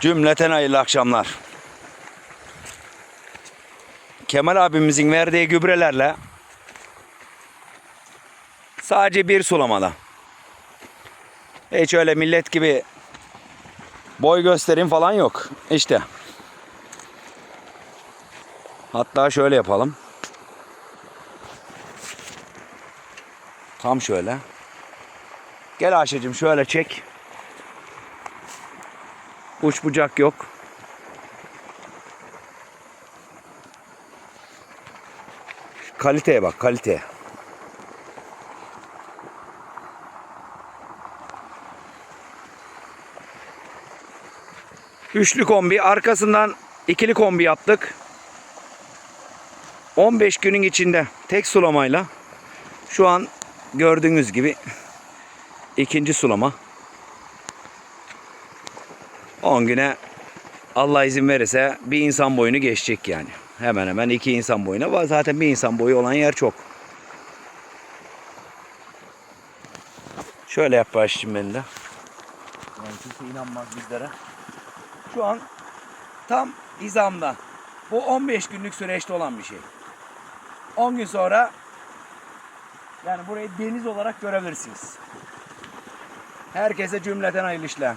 Cümleten hayırlı akşamlar. Kemal abimizin verdiği gübrelerle sadece bir sulamada. Hiç öyle millet gibi boy gösterim falan yok. İşte. Hatta şöyle yapalım. Tam şöyle. Gel Ayşe'cim şöyle çek. Uç bucak yok. Şu Kaliteye bak kaliteye. Üçlü kombi arkasından ikili kombi yaptık. 15 günün içinde tek sulamayla şu an gördüğünüz gibi ikinci sulama. 10 güne Allah izin verirse bir insan boyunu geçecek yani. Hemen hemen iki insan boyuna var. Zaten bir insan boyu olan yer çok. Şöyle yap başlayayım ben de. Yani kimse inanmaz bizlere. Şu an tam hizamda. Bu 15 günlük süreçte olan bir şey. 10 gün sonra yani burayı deniz olarak görebilirsiniz. Herkese cümleten hayırlı işler.